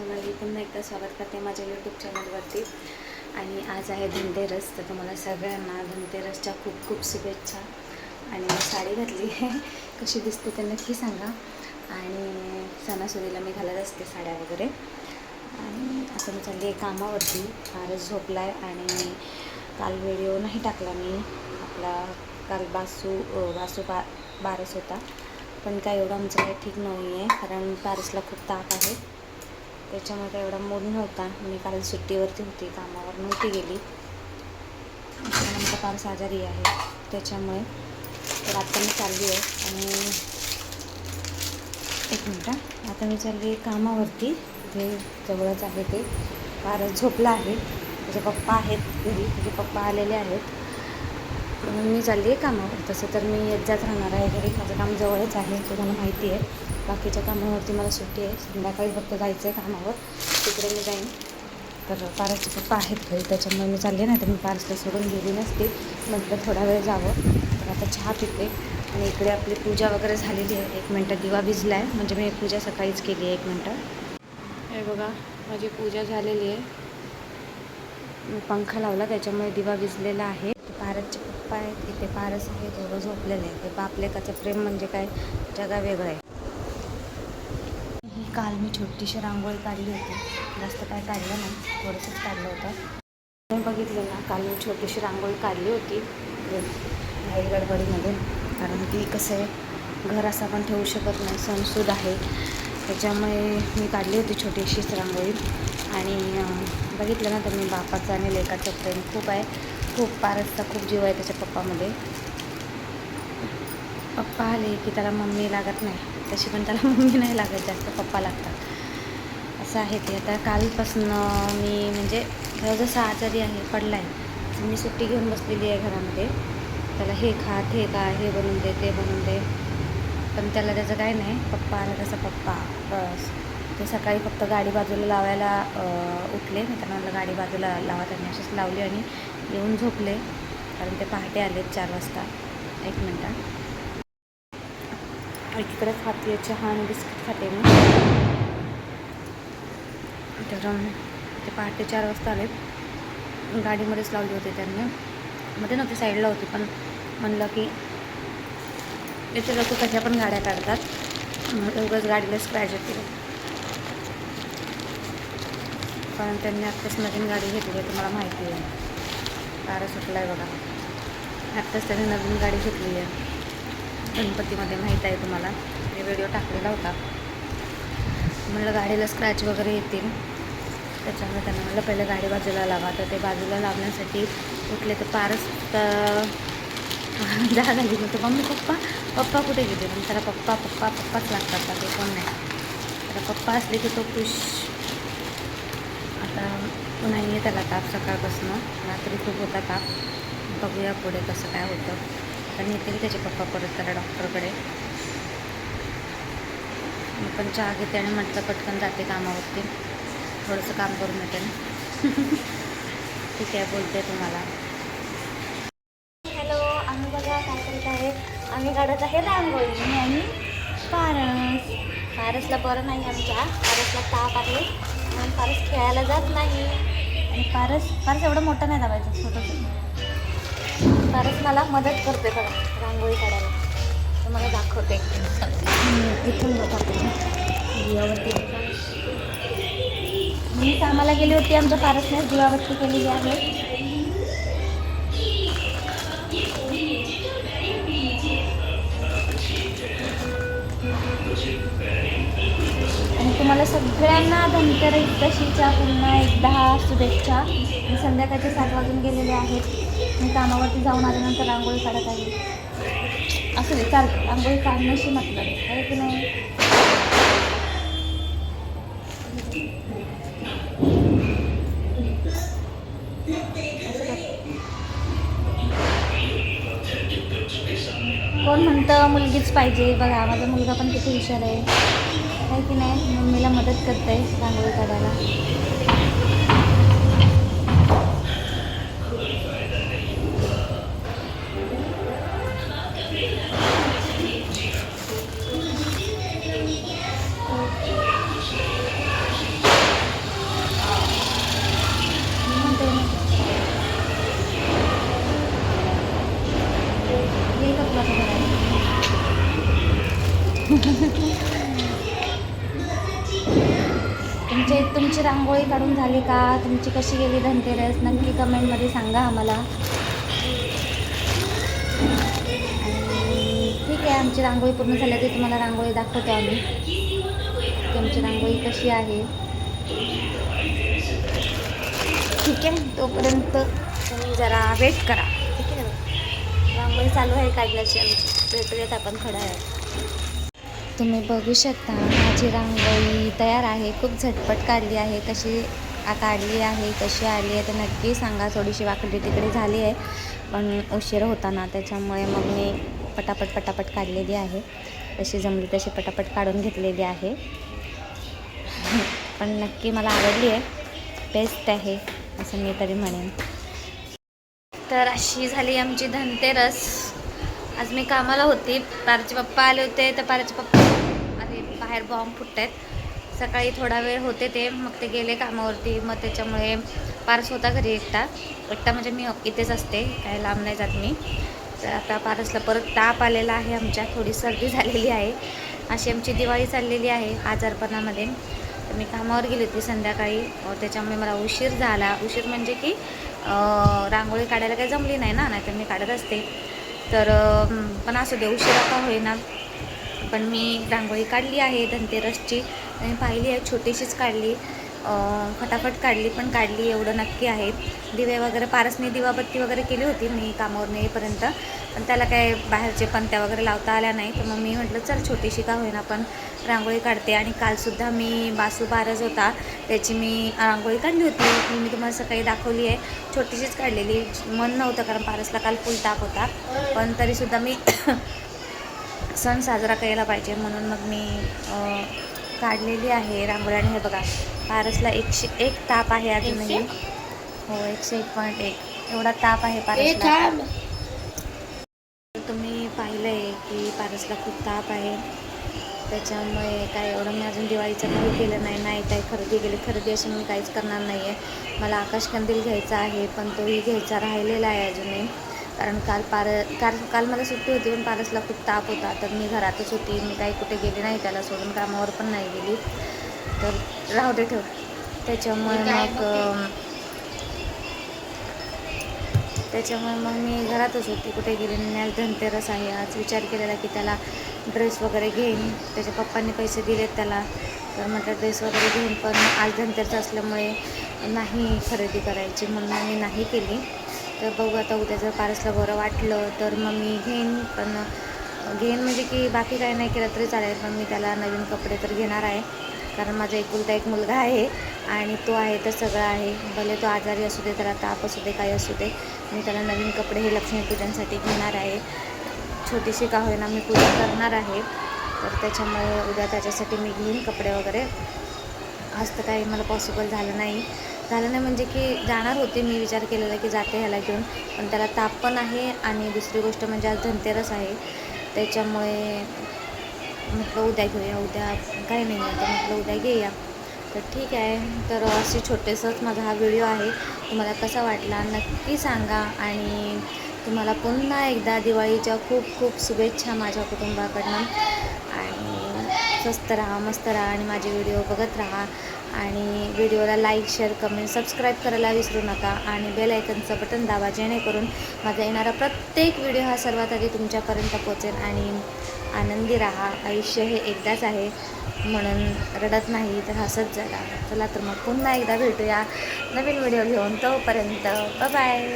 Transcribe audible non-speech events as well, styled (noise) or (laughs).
सोनाली पुन्हा एकदा स्वागत करते माझ्या यूट्यूब चॅनलवरती आणि आज आहे धनतेरस तर तुम्हाला सगळ्यांना धनतेरसच्या खूप खूप शुभेच्छा. आणि मी साडी घातली. आहे (laughs) कशी दिसते ते नक्की सांगा. आणि सणासुदीला मी घालत असते साड्या वगैरे. आणि आता मी चालली आहे कामावरती. फारच झोपला आहे आणि काल व्हिडिओ नाही टाकला मी. आपला काल बासू बासू बा बारस होता. पण काय एवढं आमचं काही ठीक नाही आहे कारण पारसला खूप ताप आहे. त्याच्यामुळे काय एवढा मूड नव्हता. मी काल सुट्टीवरती होती कामावर नव्हती गेली. कारण आमचा पारस आजारी आहे. त्याच्यामुळे तर आता मी चालली आहे आणि एक मिनटं आता मी चालली आहे कामावरती. ते जवळच आहे ते. फारच झोपला आहे. माझे पप्पा आहेत घरी. माझे पप्पा आलेले आहेत. म्हणून मी चालली आहे कामावर. तसं तर मी येत जात राहणार आहे घरी. माझं काम जवळच आहे. तुम्हाला माहिती आहे. बाकीच्या कामावरती मला सुट्टी आहे. संध्याकाळी फक्त जायचं आहे कामावर. तिकडे मी जाईन. तर पारसचे पप्पा आहेत घरी त्याच्यामुळे मी चालले नाही. तर मी पारसला सोडून गेली नसते. म्हटलं थोडा वेळ जावं. तर आता चहा पिते. आणि इकडे आपली पूजा वगैरे झालेली आहे. एक मिनटं दिवा भिजला आहे म्हणजे मी पूजा सकाळीच केली आहे एक मिनटं. हे बघा माझी पूजा झालेली आहे. मी पंखा लावला. त्याच्यामुळे दिवा विजलेला आहे. पारसचे पप्पा आहेत. इथे पारस आहे. थोडं झोपलेलं आहे ते बापलेकाचं प्रेम म्हणजे काय? जगा वेगळं आहे. काल मी छोटीशी रांगोळी काढली होती. जास्त काय काढलं नाही. थोडंसंच काढलं होतं. मी बघितलं ना काल मी छोटीशी रांगोळी काढली होती. घाई गडबडीमध्ये कारण की कसं आहे घर असं आपण ठेवू शकत नाही. सणसूद आहे. त्याच्यामुळे मी काढली होती छोटीशीच रांगोळी. आणि बघितलं ना तर मी बापाचं आणि लेकाचं प्रेम खूप आहे. खूप पारसचा खूप जीव आहे त्याच्या पप्पामध्ये. पप्पा आले की त्याला मम्मी लागत नाही. तशी पण त्याला (laughs) मम्मी नाही लागत जास्त पप्पा लागतात. असं आहे ते. आता कालपासून मी म्हणजे जसं आजारी आहे पडला आहे मी सुट्टी घेऊन बसलेली आहे घरामध्ये. त्याला हे खा ते खा हे बनवून दे ते बनवून दे. पण त्याला त्याचं काय नाही पप्पा आला त्याचा पप्पा बस. ते सकाळी फक्त गाडी बाजूला लावायला उठले. मी त्यांना म्हणलं गाडी बाजूला लावा. त्यांनी अशीच लावली आणि येऊन झोपले. कारण ते पहाटे आले चार वाजता. एक मिनटं. एकीकडे खाते चहा आणि बिस्किट खाते मी. तर ते पहाटे चार वाजता आले. गाडीमध्येच लावली होती त्यांनी. मध्ये नव्हती साईडला होती पण म्हणलं की इथे लोक कशा पण गाड्या काढतात. मग उगाच गाडीला स्क्रॅच येते. कारण त्यांनी आत्ताच नवीन गाडी घेतली आहे तुम्हाला माहिती आहे. कार सुटला आहे बघा. आत्ताच त्यांनी नवीन गाडी घेतली आहे. गणपतीमध्ये माहीत आहे तुम्हाला. मी व्हिडिओ टाकलेला होता. म्हणलं गाडीला स्क्रॅच वगैरे येतील. त्याच्यामुळे त्यांना म्हणलं पहिलं गाडी बाजूला लावा. तर ते बाजूला लावण्यासाठी उठले तर पारच तर (laughs) जागा झाली मग तर मम्मी पप्पा पप्पा कुठे गेले? मग त्याला पप्पा पप्पा पप्पाच लागतात. बाकी कोण नाही. त्याला पप्पा असले की तो खुश. आता नाही आहे त्याला ताप सकाळपासून. रात्री खूप होता ताप. बघूया पुढे कसं काय होतं. आणि नेते की त्याचे पप्पा परत त्याला डॉक्टरकडे. मी पण चहा घेते आणि म्हटलं पटकन जाते कामावरती. थोडंसं काम करून येते (laughs) ठीक आहे बोलते तुम्हाला. हॅलो आम्ही बघा काय करत आहे आम्ही काढत आहे रांगोळी मी आणि पारस. पारसला बरं नाही आमच्या. पारसला ताप आहे. म्हणून पारस खेळायला जात नाही. आणि पारस पारस एवढं मोठं नाही दाबायचं छोटंसं. पारस मला मदत करते बघा रांगोळी काढायला. तुम्हाला दाखवते. इथून दाखवते दिवावरती मी कामाला गेली होती आमच्या नाही दिवाबत्ती केलेली आहे. आणि तुम्हाला सगळ्यांना धनतेरसच्या पुन्हा एकदा शुभेच्छा. मी संध्याकाळचे सात वाजून गेलेले आहेत. मी कामावरती जाऊन आल्यानंतर रांगोळी काढत आहे. असं दे चालतं रांगोळी काढण्याशी मतलब आहे. की नाही? कोण म्हणतं मुलगीच पाहिजे? बघा माझा मुलगा पण किती हुशार आहे. आहे की नाही? मम्मीला मदत करते रांगोळी काढायला. तुमचे तुमची रांगोळी काढून झाली का? तुमची कशी गेली धनतेरस? नक्की कमेंटमध्ये सांगा आम्हाला. ठीक आहे आमची रांगोळी पूर्ण झाली की तुम्हाला रांगोळी दाखवतो आम्ही. तुमची रांगोळी कशी आहे? ठीक आहे तोपर्यंत तुम्ही जरा वेट करा. ठीक आहे रांगोळी चालू आहे काढण्याची आमची भेटूयात आपण थोड्या आहे तुम्ही बघू शकता माझी रांगोळी तयार आहे खूप झटपट काढली आहे कशी काढली आहे कशी आली आहे तर नक्की सांगा. थोडीशी वाकडी तिकडे झाली आहे पण उशीर होता ना त्याच्यामुळे मग मी पटापट पटापट काढलेली आहे. तशी जमली तशी पटापट काढून घेतलेली आहे. पण नक्की मला आवडली आहे. बेस्ट आहे असं मी तरी म्हणेन. तर अशी झाली आमची धनतेरस. आज मी कामाला होती. पारचे पप्पा आले होते तर पारचे पप्पा बाहेर बॉम्ब फुटत आहेत सकाळी थोडा वेळ होते ते मग ते गेले कामावरती. मग त्याच्यामुळे पारस होता घरी एकटा. एकटा म्हणजे मी इथेच असते काय लांब नाही जात मी. तर आता पारसला परत ताप आलेला आहे आमच्या. थोडी सर्दी झालेली आहे. अशी आमची दिवाळी चाललेली आहे आजारपणामध्ये. तर मी कामावर गेली होती संध्याकाळी. त्याच्यामुळे मला उशीर झाला. उशीर म्हणजे की रांगोळी काढायला काही जमली नाही ना नाहीतर मी काढत असते. तर पण असू दे उशिरा का होईना. पण मी रांगोळी काढली आहे धनतेरसची. आणि पाहिली आहे छोटीशीच काढली. फटाफट काढली पण काढली एवढं नक्की आहे. दिवे वगैरे पारसने दिवाबत्ती वगैरे केली होती मी कामावर येईपर्यंत. पण त्याला काय बाहेरचे पंत्या वगैरे लावता आल्या नाही तर मग मी म्हटलं चल छोटीशी का होईना पण रांगोळी काढते. आणि कालसुद्धा मी बासू बारज होता. त्याची मी रांगोळी काढली होती. मी तुम्हाला सकाळी दाखवली आहे. छोटीशीच काढलेली. मन नव्हतं कारण पारसला काल फुल ताप होता. पण तरीसुद्धा मी सण साजरा करायला पाहिजे म्हणून मग मी काढलेली आहे रांगोळी. आणि हे बघा पारसला एकशे एक ताप आहे अजूनही. हो एकशे एक पॉईंट एक. एवढा ताप आहे पारसला. तुम्ही पाहिलं आहे की पारसला खूप ताप आहे. त्याच्यामुळे काय एवढं मी अजून दिवाळीचं काही केलं नाही नाही काही खरेदी केली. खरेदी अशी मी काहीच करणार नाही आहे मला आकाशकंदील घ्यायचा आहे पण तोही घ्यायचा राहिलेला आहे अजूनही. कारण काल पार काल काल मला सुट्टी होती पण पारसला खूप ताप होता. तर मी घरातच होती. मी काही कुठे गेली नाही त्याला सोडून. कामावर पण नाही गेली. तर राहू दे ठेव. त्याच्यामुळे मग त्याच्यामुळे मग मी घरातच होती. कुठे गेली नाही. आज धनतेरस आहे. आज विचार केलेला की त्याला ड्रेस वगैरे घेईन. त्याच्या पप्पांनी पैसे दिलेत त्याला. तर म्हटलं ड्रेस वगैरे घेईन. पण आज धनतेरस असल्यामुळे नाही खरेदी करायची म्हणून मी नाही केली. तर बघू आता उद्या जर पारसला बरं वाटलं तर मग मी घेईन. पण घेईन म्हणजे की बाकी काही नाही केलं तरी चालेल पण मी त्याला नवीन कपडे तर घेणार आहे. कारण माझा एकुलता एक मुलगा आहे आणि तो आहे तर सगळं आहे. भले तो आजारी असू दे त्याला ताप असू दे काही असू दे मी त्याला नवीन कपडे हे लक्ष्मीपूजनसाठी घेणार आहे. छोटीशी का होईना मी पूजा करणार आहे. तर त्याच्यामुळे उद्या त्याच्यासाठी मी घेईन कपडे वगैरे. आज तर काही मला पॉसिबल झालं नाही. झालं नाही म्हणजे की जाणार होते मी विचार केलेला की जाते ह्याला घेऊन. पण त्याला ताप पण आहे आणि दुसरी गोष्ट म्हणजे आज धनतेरस आहे. त्याच्यामुळे म्हटलं उद्या घेऊया उद्या काही नाही आहे तर म्हटलं उद्या घेऊया. तर ठीक आहे. तर असे छोटेसंच माझा हा व्हिडिओ आहे. तुम्हाला कसा वाटला नक्की सांगा. आणि तुम्हाला पुन्हा एकदा दिवाळीच्या खूप खूप शुभेच्छा माझ्या कुटुंबाकडनं. आणि स्वस्त राहा मस्त राहा आणि माझे व्हिडिओ बघत राहा. आणि व्हिडिओला लाईक शेअर कमेंट सबस्क्राईब करायला विसरू नका आणि बेल आयकनचं बटन दाबा जेणेकरून माझा येणारा प्रत्येक व्हिडिओ हा सर्वात आधी तुमच्यापर्यंत पोचेल आणि आनंदी राहा. आयुष्य हे एकदाच आहे म्हणून रडत नाही तर हसत जगा. चला तर मग पुन्हा एकदा भेटूया नवीन व्हिडिओ घेऊन तोपर्यंत. बाय